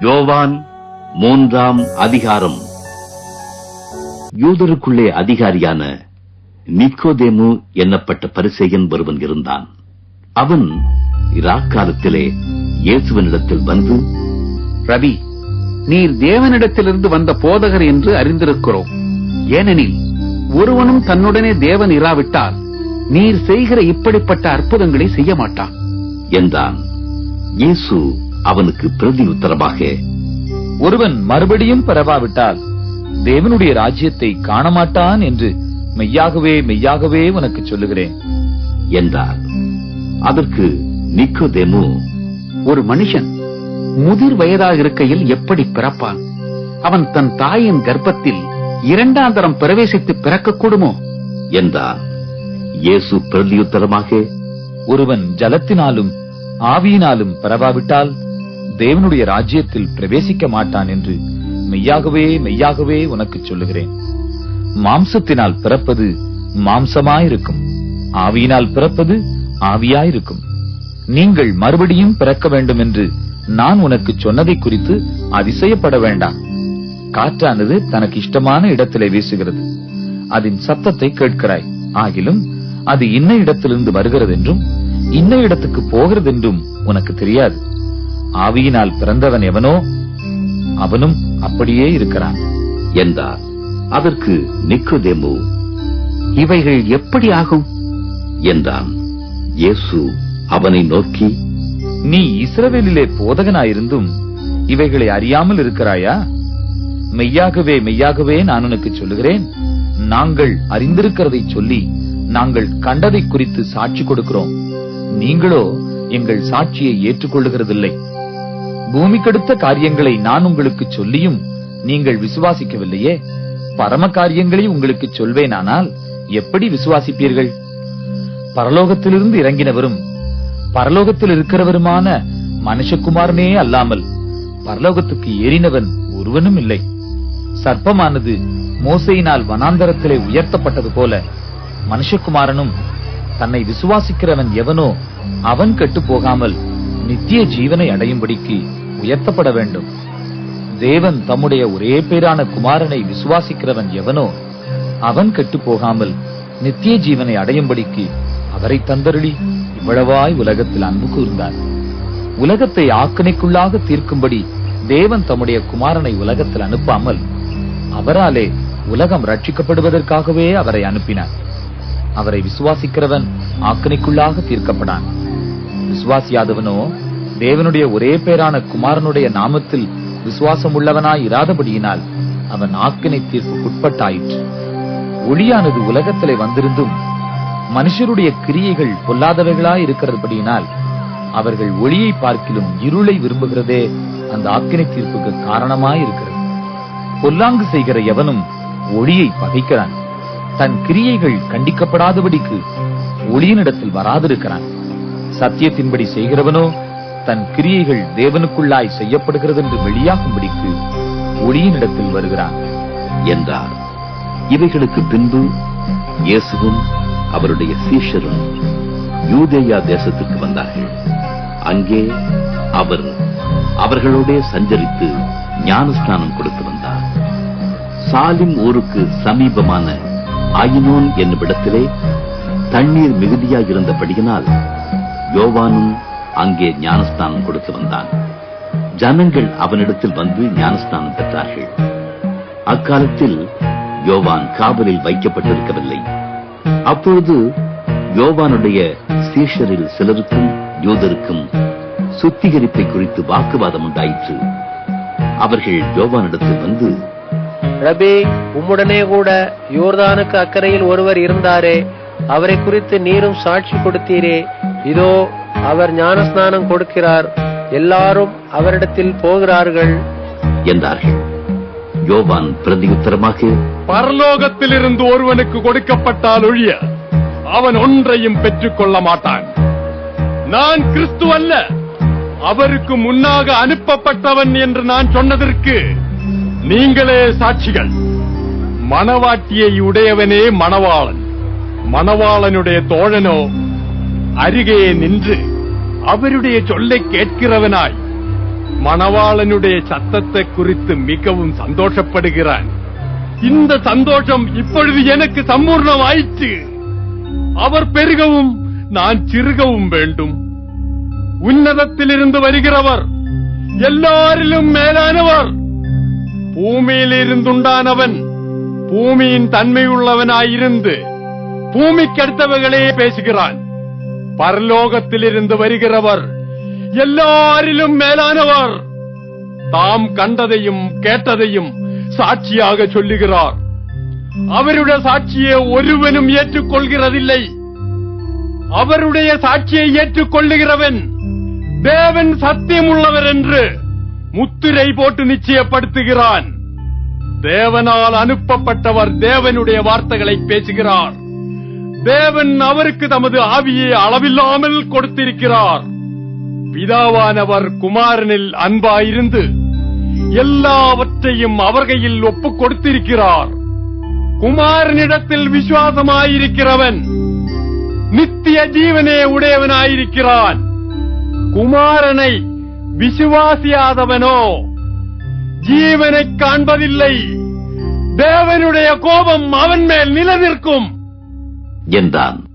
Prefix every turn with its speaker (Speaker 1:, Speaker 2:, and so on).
Speaker 1: யோவான் மூன்றாம் அதிகாரம். யூதருக்குள்ளே அதிகாரியான நிக்கோதேமு என்னப்பட்ட பரிசெயன் ஒருவன் இருந்தான். அவன் இராக்காலத்திலே இயேசுவனிடத்தில் வந்து
Speaker 2: ரவி நீர் தேவனிடத்திலிருந்து வந்த போதகர் என்று அறிந்திருக்கிறோம். ஏனெனில் ஒருவனும் தன்னுடனே தேவன் இராவிட்டால் நீர் செய்கிற இப்படிப்பட்ட அற்புதங்களை செய்ய மாட்டான்
Speaker 1: என்றான். இயேசு அவனுக்கு பிரதி உத்தரமாக
Speaker 3: ஒருவன் மறுபடியும் பிறவாவிட்டால் தேவனுடைய ராஜ்யத்தை காணமாட்டான் என்று மெய்யாகவே மெய்யாகவே உனக்கு சொல்லுகிறேன்.
Speaker 1: என்றார். அதற்கு நிக்கோதேமு
Speaker 2: ஒரு மனுஷன் முதிர் வயதாக இருக்கையில் எப்படி பிறப்பான்? அவன் தன் தாயின் கர்ப்பத்தில் இரண்டாம் தரம் பிரவேசித்து பிறக்கக்கூடுமோ?
Speaker 1: என்றான் இயேசு பிரதியுத்தரமாக
Speaker 3: ஒருவன் ஜலத்தினாலும் ஆவியினாலும் பிறவாவிட்டால் தேவனுடைய ராஜ்யத்தில் பிரவேசிக்க மாட்டான் என்று மெய்யாகவே மெய்யாகவே உனக்கு சொல்லுகிறேன். மாம்சத்தினால் பிறப்பது மாம்சமாயிருக்கும். ஆவியினால் பிறப்பது ஆவியாயிருக்கும். நீங்கள் மறுபடியும் பிறக்க வேண்டும் என்று நான் உனக்கு சொன்னதை குறித்து அதிசயப்பட வேண்டாம். காற்றானது தனக்கு இஷ்டமான இடத்திலே வீசுகிறது. அதன் சத்தத்தை கேட்கிறாய். ஆகிலும் அது இன்ன இடத்திலிருந்து வருகிறது என்றும் இன்ன இடத்துக்கு போகிறது என்றும் உனக்கு தெரியாது. ஆவியினால் பிறந்தவன் எவனோ அவனும் அப்படியே இருக்கிறான்.
Speaker 1: என்றார். அதற்கு நிக்கோதேமு
Speaker 2: இவைகள் எப்படி ஆகும்?
Speaker 1: என்றான். இயேசு அவனை நோக்கி
Speaker 3: நீ இஸ்ரவேலிலே போதகனாயிருந்தும் இவைகளை அறியாமல் இருக்கிறாயா? மெய்யாகவே மெய்யாகவே நான் உனக்கு சொல்லுகிறேன். நாங்கள் அறிந்திருக்கிறதை சொல்லி நாங்கள் கண்டதை குறித்து சாட்சி கொடுக்கிறோம். நீங்களோ எங்கள் சாட்சியை ஏற்றுக்கொள்ளுகிறதில்லை. பூமிக்கெடுத்த காரியங்களை நான் உங்களுக்கு சொல்லியும் நீங்கள் விசுவாசிக்கவில்லையே? பரம காரியங்களை உங்களுக்கு சொல்வேனானால் எப்படி விசுவாசிப்பீர்கள்? பரலோகத்திலிருந்து இறங்கினவரும் பரலோகத்தில் இருக்கிறவருமான மனுஷகுமாரனே அல்லாமல் பரலோகத்துக்கு ஏறினவன் ஒருவனும் இல்லை. சர்ப்பமானது மோசையினால் வனாந்தரத்திலே உயர்த்தப்பட்டது போல மனுஷகுமாரனும் தன்னை விசுவாசிக்கிறவன் எவனோ அவன் கெட்டு போகாமல் நித்திய ஜீவனை அடையும்படிக்கு உயர்த்தப்பட வேண்டும். தேவன் தம்முடைய ஒரே பேரான குமாரனை விசுவாசிக்கிறவன் எவனோ அவன் கெட்டுப் போகாமல் நித்திய ஜீவனை அடையும்படிக்கு அவரை தந்தருளி இவ்வளவாய் உலகத்தில் அன்பு கூர்ந்தார். உலகத்தை ஆக்கணைக்குள்ளாக தீர்க்கும்படி தேவன் தம்முடைய குமாரனை உலகத்தில் அனுப்பாமல் அவராலே உலகம் ரட்சிக்கப்படுவதற்காகவே அவரை அனுப்பினார். அவரை விசுவாசிக்கிறவன் ஆக்கணைக்குள்ளாக தீர்க்கப்படான் விசுவாசியாதவனோ தேவனுடைய ஒரே பேரான குமாரனுடைய நாமத்தில் விசுவாசம் உள்ளவனாய் இராதபடியினால் அவன் ஆக்கினை தீர்ப்புக்குட்பட்டாயிற்று. ஒளியானது உலகத்திலே வந்திருந்தும் மனுஷருடைய கிரியைகள் பொல்லாதவைகளாய் இருக்கிறபடியினால் அவர்கள் ஒளியை பார்க்கிலும் இருளை விரும்புகிறதே அந்த ஆக்கினை தீர்ப்புக்கு காரணமாய் இருக்கிறது. பொல்லாங்கு செய்கிற எவனும் ஒளியை பகைக்கிறான். தன் கிரியைகள் கண்டிக்கப்படாதபடிக்கு ஒளியினிடத்தில் வராதிருக்கிறான். சத்தியத்தின்படி செய்கிறவனோ தன் கிரியைகள் தேவனுக்குள்ளாய் செய்யப்படுகிறது என்று வெளியாகும்படிக்கு ஒளியினிடத்தில் வருகிறான்.
Speaker 1: என்றார். இவைகளுக்கு பின்பு இயேசுவும் அவருடைய சீஷரும் யூதேயா தேசத்திற்கு வந்தார்கள். அங்கே அவர் அவர்களோடே சஞ்சரித்து ஞானஸ்நானம் கொடுத்து வந்தார். சாலிம் ஊருக்கு சமீபமான ஆயினோன் என்னுமிடத்திலே தண்ணீர் மிகுதியாயிருந்தபடியினால் யோவானும் அங்கே ஞானஸ்தானம் கொடுத்து வந்தான். ஜனங்கள் அவனிடத்தில் வந்து ஞானஸ்தானம் பெற்றார்கள். அக்காலத்தில் யோவான் காவலில் வைக்கப்பட்டிருக்கவில்லை. அப்பொழுது யோவானுடைய சீஷரில் சிலருக்கும் யூதருக்கும் சுத்திகரிப்பை குறித்து வாக்குவாதம் உண்டாயிற்று. அவர்கள் யோவானிடத்தில் வந்து
Speaker 4: ரபி உம்முடனே கூட யோர்தானுக்கு அக்கறையில் ஒருவர் இருந்தாரே அவரை குறித்து நீரும் சாட்சி கொடுத்தீரே இதோ அவர் ஞானஸ்நானம் கொடுக்கிறார். எல்லாரும் அவரிடத்தில் போகிறார்கள்.
Speaker 1: என்றார்கள். யோவான் பிரதியுத்தரமாக
Speaker 5: பரலோகத்திலிருந்து ஒருவனுக்கு கொடுக்கப்பட்டால் ஒழிய அவன் ஒன்றையும் பெற்றுக் கொள்ள மாட்டான். நான் கிறிஸ்து அல்ல. அவருக்கு முன்னாக அனுப்பப்பட்டவன் என்று நான் சொன்னதற்கு நீங்களே சாட்சிகள். மணவாட்டியை உடையவனே மணவாளன். மணவாளனுடைய தோழனோ அருகே நின்று அவருடைய சொல்லை கேட்கிறவனாய் மணவாளனுடைய சத்தத்தை குறித்து மிகவும் சந்தோஷப்படுகிறான். இந்த சந்தோஷம் இப்பொழுது எனக்கு சம்பூர்ணம் ஆயிற்று அவர் பெருகவும் நான் சிறுகவும் வேண்டும். உன்னதத்திலிருந்து வருகிறவர் எல்லாரிலும் மேலானவர். பூமியிலிருந்துண்டானவன் பூமியின் தன்மையுள்ளவனாயிருந்து பூமிக்கடுத்தவர்களே பேசுகிறான். பரலோகத்திலிருந்து வருகிறவர். எல்லாரிலும் மேலானவர். தாம் கண்டதையும் கேட்டதையும் சாட்சியாக சொல்லுகிறார். அவருடைய சாட்சியை ஒருவனும் ஏற்றுக்கொள்கிறதில்லை. அவருடைய சாட்சியை ஏற்றுக்கொள்ளுகிறவன் தேவன் சத்தியமுள்ளவர் என்று முத்திரை போட்டு நிச்சயப்படுத்துகிறான். தேவனால் அனுப்பப்பட்டவர் தேவனுடைய வார்த்தைகளை பேசுகிறார். தேவன் அவருக்கு தமது ஆவியை அளவில்லாமல் கொடுத்திருக்கிறார். பிதாவானவர் குமாரனில் அன்பாயிருந்து எல்லாவற்றையும் அவர் கையில் ஒப்புக் கொடுத்திருக்கிறார். குமாரனிடத்தில் விசுவாசமாயிருக்கிறவன் நித்திய ஜீவனே உடையவனாயிருக்கிறான். குமாரனை விசுவாசியாதவனோ ஜீவனை காண்பதில்லை. தேவனுடைய கோபம் அவன் மேல் நிலநிற்கும்.
Speaker 1: என்றான்.